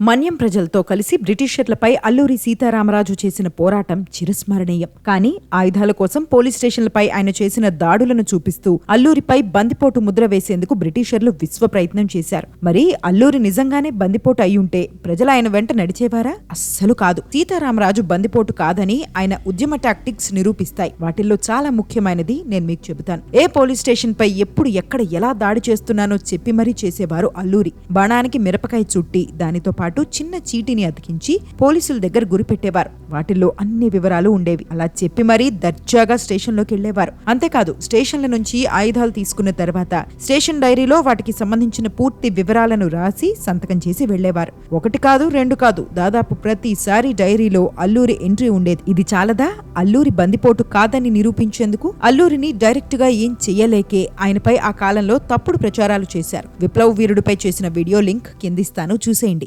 మన్యం ప్రజలతో కలిసి బ్రిటిషర్లపై అల్లూరి సీతారామరాజు చేసిన పోరాటం చిరస్మరణీయం. కానీ ఆయుధాల కోసం పోలీస్ స్టేషన్లపై ఆయన చేసిన దాడులను చూపిస్తూ అల్లూరిపై బందిపోటు ముద్ర వేసేందుకు బ్రిటిషర్లు విశ్వ ప్రయత్నం చేశారు. మరి అల్లూరి నిజంగానే బందిపోటు అయి ఉంటే ప్రజలు ఆయన వెంట నడిచేవారా? అస్సలు కాదు. సీతారామరాజు బందిపోటు కాదని ఆయన ఉద్యమ టాక్టిక్స్ నిరూపిస్తాయి. వాటిల్లో చాలా ముఖ్యమైనది నేను మీకు చెబుతాను. ఏ పోలీస్ స్టేషన్ పై ఎప్పుడు ఎక్కడ ఎలా దాడి చేస్తున్నానో చెప్పి మరీ చేసేవారు అల్లూరి. బాణానికి మిరపకాయ చుట్టి దానితో పాటు పాటు చిన్న చీటిని అతికించి పోలీసుల దగ్గర గురిపెట్టేవారు వాటిల్లో అన్ని వివరాలు ఉండేవి. అలా చెప్పి మరీ దర్జాగా స్టేషన్లోకి వెళ్ళేవారు అంతేకాదు స్టేషన్ల నుంచి ఆయుధాలు తీసుకున్న తర్వాత స్టేషన్ డైరీలో వాటికి సంబంధించిన పూర్తి వివరాలను రాసి సంతకం చేసి వెళ్ళేవారు ఒకటి కాదు రెండు కాదు దాదాపు ప్రతిసారి డైరీలో అల్లూరి ఎంట్రీ ఉండేది. ఇది చాలదా? అల్లూరి బందిపోటు కాదని నిరూపించేందుకు అల్లూరిని డైరెక్ట్గా ఏం చెయ్యలేకే? ఆయనపై ఆ కాలంలో తప్పుడు ప్రచారాలు చేశారు. విప్లవ వీరుడిపై చేసిన వీడియో లింక్ కిందిస్తాను చూసేయండి.